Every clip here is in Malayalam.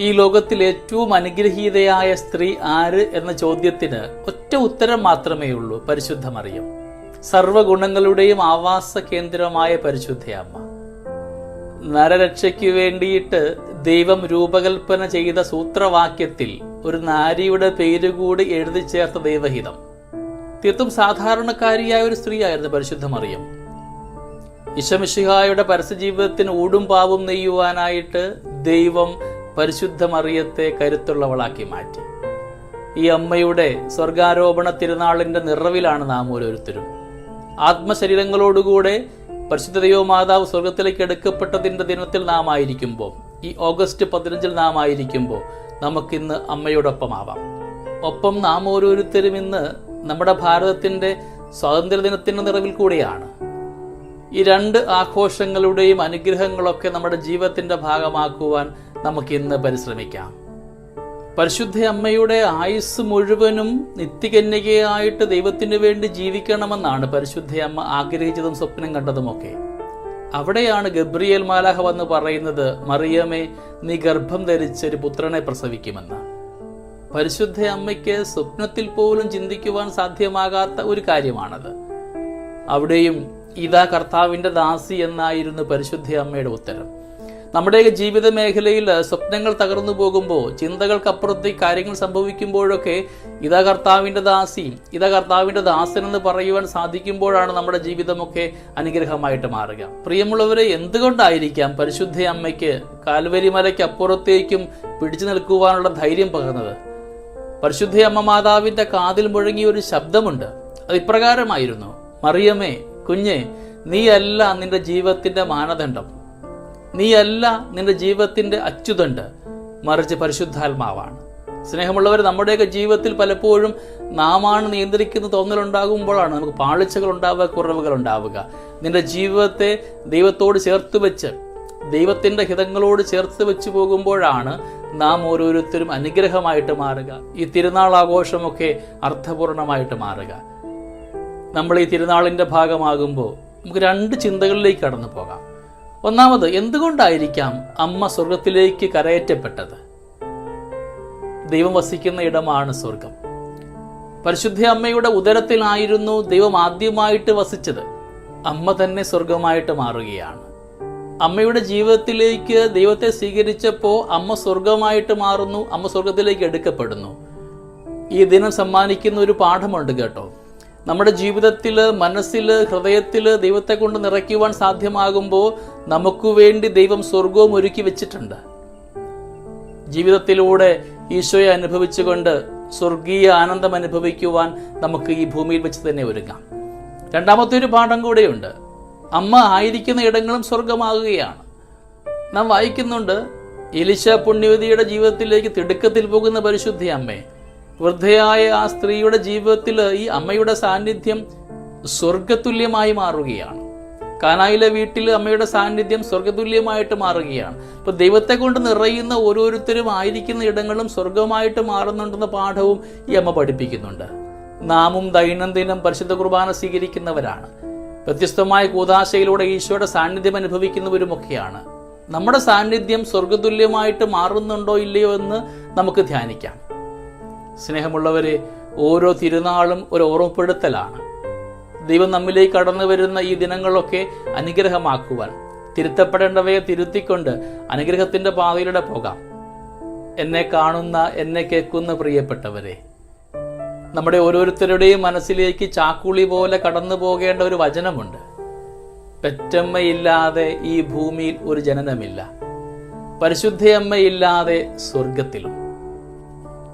ഈ ലോകത്തിൽ ഏറ്റവും അനുഗ്രഹീതയായ സ്ത്രീ ആര് എന്ന ചോദ്യത്തിന് ഒറ്റ ഉത്തരം മാത്രമേ ഉള്ളൂ പരിശുദ്ധ മറിയം. സർവഗുണങ്ങളുടെയും ആവാസ കേന്ദ്രമായ പരിശുദ്ധയമ്മ. നരരക്ഷയ്ക്ക് വേണ്ടിയിട്ട് ദൈവം രൂപകൽപ്പന ചെയ്ത സൂത്രവാക്യത്തിൽ ഒരു നാരിയുടെ പേരുകൂടി എഴുതി ചേർത്ത ദൈവഹിതം. തീർത്തും സാധാരണക്കാരിയായ ഒരു സ്ത്രീയായിരുന്നു പരിശുദ്ധ മറിയം. ഇശമിഷിഹായുടെ പരസ്യജീവിതത്തിന് ഊടും പാവും നെയ്യുവാനായിട്ട് ദൈവം പരിശുദ്ധ മറിയത്തെ കരുത്തുള്ളവളാക്കി മാറ്റി. ഈ അമ്മയുടെ സ്വർഗാരോപണ തിരുനാളിന്റെ നിറവിലാണ് നാം ഓരോരുത്തരും. ആത്മശരീരങ്ങളോടുകൂടെ പരിശുദ്ധ ദൈവമാതാവ് സ്വർഗത്തിലേക്ക് എടുക്കപ്പെട്ടതിന്റെ ദിനത്തിൽ നാം ആയിരിക്കുമ്പോൾ ഈ ഓഗസ്റ്റ് പതിനഞ്ചിൽ നാം ആയിരിക്കുമ്പോൾ നമുക്കിന്ന് അമ്മയോടൊപ്പമാവാം. ഒപ്പം നാം ഓരോരുത്തരും ഇന്ന് നമ്മുടെ ഭാരതത്തിന്റെ സ്വാതന്ത്ര്യദിനത്തിന്റെ നിറവിൽ കൂടെയാണ്. ഈ രണ്ട് ആഘോഷങ്ങളുടെയും അനുഗ്രഹങ്ങളൊക്കെ നമ്മുടെ ജീവിതത്തിന്റെ ഭാഗമാക്കുവാൻ നമുക്ക് ഇന്ന് പരിശ്രമിക്കാം. പരിശുദ്ധ അമ്മയുടെ ആയുസ് മുഴുവനും നിത്യകന്യകയായിട്ട് ദൈവത്തിന് വേണ്ടി ജീവിക്കണമെന്നാണ് പരിശുദ്ധ അമ്മ ആഗ്രഹിച്ചതും സ്വപ്നം കണ്ടതുമൊക്കെ. അവിടെയാണ് ഗബ്രിയേൽ മാലാഹ വന്ന് പറയുന്നത് മറിയമേ നീ ഗർഭം ധരിച്ച് ഒരു പുത്രനെ പ്രസവിക്കുമെന്ന്. പരിശുദ്ധ അമ്മയ്ക്ക് സ്വപ്നത്തിൽ പോലും ചിന്തിക്കുവാൻ സാധ്യമാകാത്ത ഒരു കാര്യമാണത്. അവിടെയും ഇതാ കർത്താവിന്റെ ദാസി എന്നായിരുന്നു പരിശുദ്ധ അമ്മയുടെ ഉത്തരം. നമ്മുടെ ജീവിത മേഖലയിൽ സ്വപ്നങ്ങൾ തകർന്നു പോകുമ്പോൾ ചിന്തകൾക്കപ്പുറത്തേക്ക് കാര്യങ്ങൾ സംഭവിക്കുമ്പോഴൊക്കെ ഇതാ കർത്താവിന്റെ ദാസി ഇതാ കർത്താവിന്റെ ദാസൻ എന്ന് പറയുവാൻ സാധിക്കുമ്പോഴാണ് നമ്മുടെ ജീവിതമൊക്കെ അനുഗ്രഹമായിട്ട് മാറുക. പ്രിയമുള്ളവരെ എന്തുകൊണ്ടായിരിക്കാം പരിശുദ്ധ അമ്മയ്ക്ക് കാൽവരിമലയ്ക്ക് അപ്പുറത്തേക്കും പിടിച്ചു നിൽക്കുവാനുള്ള ധൈര്യം പകർന്നത്? പരിശുദ്ധ അമ്മ മാതാവിന്റെ കാതിൽ മുഴങ്ങിയ ഒരു ശബ്ദമുണ്ട്. അത് ഇപ്രകാരമായിരുന്നു മറിയമേ കുഞ്ഞെ നീയല്ല നിന്റെ ജീവിതത്തിന്റെ മാനദണ്ഡം. നീയല്ല നിന്റെ ജീവിതത്തിന്റെ അച്യുതണ്ട് മറിച്ച് പരിശുദ്ധാത്മാവാണ്. സ്നേഹമുള്ളവർ നമ്മുടെയൊക്കെ ജീവിതത്തിൽ പലപ്പോഴും നാമാണ് നിയന്ത്രിക്കുന്ന തോന്നലുണ്ടാകുമ്പോഴാണ് നമുക്ക് പാളിച്ചകൾ ഉണ്ടാവുക കുറവുകൾ ഉണ്ടാവുക നിന്റെ ജീവിതത്തെ ദൈവത്തോട് ചേർത്ത് വെച്ച് ദൈവത്തിന്റെ ഹിതങ്ങളോട് ചേർത്ത് വെച്ച് പോകുമ്പോഴാണ് നാം ഓരോരുത്തരും അനുഗ്രഹമായിട്ട് മാറുക. ഈ തിരുനാൾ ആഘോഷമൊക്കെ അർത്ഥപൂർണമായിട്ട് മാറുക. നമ്മൾ ഈ തിരുനാളിന്റെ ഭാഗമാകുമ്പോൾ നമുക്ക് രണ്ട് ചിന്തകളിലേക്ക് കടന്നു പോകാം. ഒന്നാമത് എന്തുകൊണ്ടായിരിക്കാം അമ്മ സ്വർഗത്തിലേക്ക് കരയറ്റപ്പെട്ടത്? ദൈവം വസിക്കുന്ന ഇടമാണ് സ്വർഗം പരിശുദ്ധ അമ്മയുടെ ഉദരത്തിലായിരുന്നു ദൈവം ആദ്യമായിട്ട് വസിച്ചത്. അമ്മ തന്നെ സ്വർഗമായിട്ട് മാറുകയാണ്. അമ്മയുടെ ജീവിതത്തിലേക്ക് ദൈവത്തെ സ്വീകരിച്ചപ്പോൾ അമ്മ സ്വർഗമായിട്ട് മാറുന്നു അമ്മ സ്വർഗത്തിലേക്ക് എടുക്കപ്പെടുന്നു. ഈ ദിനം സമ്മാനിക്കുന്ന ഒരു പാഠമുണ്ട് കേട്ടോ. നമ്മുടെ ജീവിതത്തിൽ മനസ്സിൽ ഹൃദയത്തിൽ ദൈവത്തെ കൊണ്ട് നിറയ്ക്കുവാൻ സാധ്യമാകുമ്പോൾ നമുക്ക് വേണ്ടി ദൈവം സ്വർഗവും ഒരുക്കി വെച്ചിട്ടുണ്ട്. ജീവിതത്തിലൂടെ ഈശോയെ അനുഭവിച്ചുകൊണ്ട് സ്വർഗീയ ആനന്ദം അനുഭവിക്കുവാൻ നമുക്ക് ഈ ഭൂമിയിൽ വെച്ച് തന്നെ ഒരുങ്ങാം. രണ്ടാമത്തെ ഒരു പാഠം കൂടെയുണ്ട്. അമ്മ ആയിരിക്കുന്ന ഇടങ്ങളും സ്വർഗമാകുകയാണ് നാം വായിക്കുന്നുണ്ട് എലിശ പുണ്യവതിയുടെ ജീവിതത്തിലേക്ക് തിടുക്കത്തിൽ പോകുന്ന പരിശുദ്ധി അമ്മേ വൃദ്ധയായ ആ സ്ത്രീയുടെ ജീവിതത്തിൽ ഈ അമ്മയുടെ സാന്നിധ്യം സ്വർഗതുല്യമായി മാറുകയാണ്. കാനായിലെ വീട്ടിൽ അമ്മയുടെ സാന്നിധ്യം സ്വർഗതുല്യമായിട്ട് മാറുകയാണ്. അപ്പൊ ദൈവത്തെ കൊണ്ട് നിറയുന്ന ഓരോരുത്തരും ആയിരിക്കുന്ന ഇടങ്ങളും സ്വർഗമായിട്ട് മാറുന്നുണ്ടെന്ന പാഠവും ഈ അമ്മ പഠിപ്പിക്കുന്നുണ്ട്. നാമും ദൈനംദിനം പരിശുദ്ധ കുർബാന സ്വീകരിക്കുന്നവരാണ്. വ്യത്യസ്തമായ കൂതാശയിലൂടെ ഈശോയുടെ സാന്നിധ്യം അനുഭവിക്കുന്നവരുമൊക്കെയാണ്. നമ്മുടെ സാന്നിധ്യം സ്വർഗതുല്യമായിട്ട് മാറുന്നുണ്ടോ ഇല്ലയോ എന്ന് നമുക്ക് ധ്യാനിക്കാം. സ്നേഹമുള്ളവരെ ഓരോ തിരുനാളും ഒരു ഓർമ്മപ്പെടുത്തലാണ്. ദൈവം നമ്മിലേക്ക് കടന്നു വരുന്ന ഈ ദിനങ്ങളൊക്കെ അനുഗ്രഹമാക്കുവാൻ തിരുത്തപ്പെടേണ്ടവയെ തിരുത്തിക്കൊണ്ട് അനുഗ്രഹത്തിന്റെ പാതയിലൂടെ പോകാം. എന്നെ കാണുന്ന എന്നെ കേൾക്കുന്ന പ്രിയപ്പെട്ടവരെ നമ്മുടെ ഓരോരുത്തരുടെയും മനസ്സിലേക്ക് ചാക്കുളി പോലെ കടന്നു പോകേണ്ട ഒരു വചനമുണ്ട്. പെറ്റമ്മയില്ലാതെ ഈ ഭൂമിയിൽ ഒരു ജനനമില്ല. പരിശുദ്ധയമ്മയില്ലാതെ സ്വർഗത്തിലും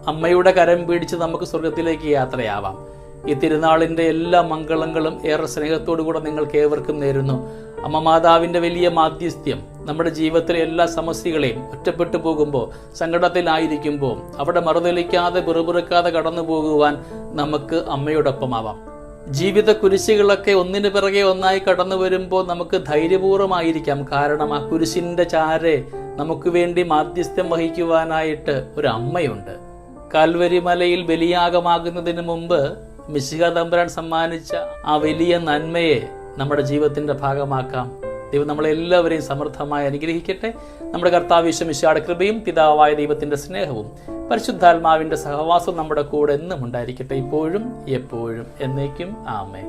അമ്മയുടെ കരം പിടിച്ച് നമുക്ക് സ്വർഗത്തിലേക്ക് യാത്രയാവാം. ഈ തിരുനാളിന്റെ എല്ലാ മംഗളങ്ങളും ഏറെ സ്നേഹത്തോടുകൂടെ നിങ്ങൾക്ക് ഏവർക്കും നേരുന്നു. അമ്മ മാതാവിന്റെ വലിയ മാധ്യസ്ഥ്യം നമ്മുടെ ജീവിതത്തിലെ എല്ലാ സമസ്യകളെയും ഒറ്റപ്പെട്ടു പോകുമ്പോൾ സങ്കടത്തിലായിരിക്കുമ്പോൾ അവിടെ മറുതലിക്കാതെ പിറുപിറുക്കാതെ കടന്നു പോകുവാൻ നമുക്ക് അമ്മയോടൊപ്പമാവാം. ജീവിത കുരിശുകളൊക്കെ ഒന്നിനു പിറകെ ഒന്നായി കടന്നു വരുമ്പോൾ നമുക്ക് ധൈര്യപൂർവമായിരിക്കാം. കാരണം ആ കുരിശിന്റെ ചാരെ നമുക്ക് വേണ്ടി മാധ്യസ്ഥ്യം വഹിക്കുവാനായിട്ട് ഒരു അമ്മയുണ്ട്. കാൽവരി മലയിൽ ബലിയാഗമാകുന്നതിന് മുമ്പ് മിശിഹ തമ്പുരാൻ സമ്മാനിച്ച ആ വലിയ നന്മയെ നമ്മുടെ ജീവിതത്തിന്റെ ഭാഗമാക്കാം. ദൈവം നമ്മളെല്ലാവരെയും സമൃദ്ധമായി അനുഗ്രഹിക്കട്ടെ. നമ്മുടെ കർത്താവിശ്വമിശാട് കൃപയും പിതാവായ ദൈവത്തിന്റെ സ്നേഹവും പരിശുദ്ധാത്മാവിന്റെ സഹവാസവും നമ്മുടെ കൂടെ എന്നും ഉണ്ടായിരിക്കട്ടെ ഇപ്പോഴും എപ്പോഴും എന്നേക്കും. ആമേ